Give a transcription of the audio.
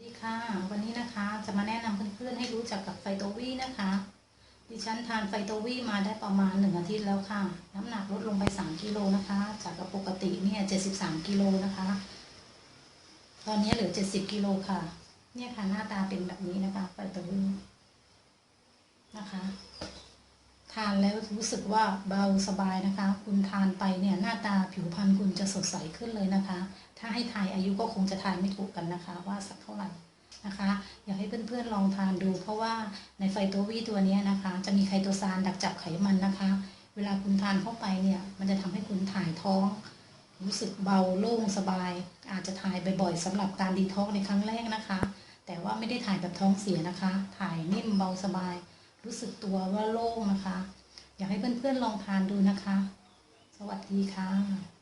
ดีค่ะ วันนี้นะคะจะมาแนะนำเพื่อนๆให้รู้จักกับไฟโตวีนะคะ ดิฉันทานไฟโตวีมาได้ประมาณหนึ่งอาทิตย์แล้วค่ะ น้ำหนักลดลงไปสามกิโลนะคะ จากปกติเนี่ยเจ็ดสิบสามกิโลนะคะ ตอนนี้เหลือเจ็ดสิบกิโลค่ะ เนี่ยค่ะหน้าตาเป็นแบบนี้นะคะไฟโตวีนะคะ ทานแล้วรู้สึกว่าเบาสบายนะคะ คุณทานไปเนี่ยหน้าตาผิวพรรณคุณจะสดใสขึ้นเลยนะคะ ถ้าให้ทายอายุก็คงจะทายไม่ถูกกันนะคะ ว่าสักเท่าไหร่นะคะ อยากให้เพื่อนๆลองทานดู เพราะว่าในไฟโตวีตัวนี้นะคะ จะมีไคโตซานดักจับไขมันนะคะ เวลาคุณทานเข้าไปเนี่ยมันจะทำให้คุณถ่ายท้อง รู้สึกเบาโล่งสบาย อาจจะถ่ายบ่อยๆสำหรับการดีท็อกในครั้งแรกนะคะ แต่ว่าไม่ได้ถ่ายแบบท้องเสียนะคะ ถ่ายนิ่มเบาสบาย รู้สึกตัวว่าโล่งนะคะ อยากให้เพื่อนๆลองทานดูนะคะ สวัสดีค่ะ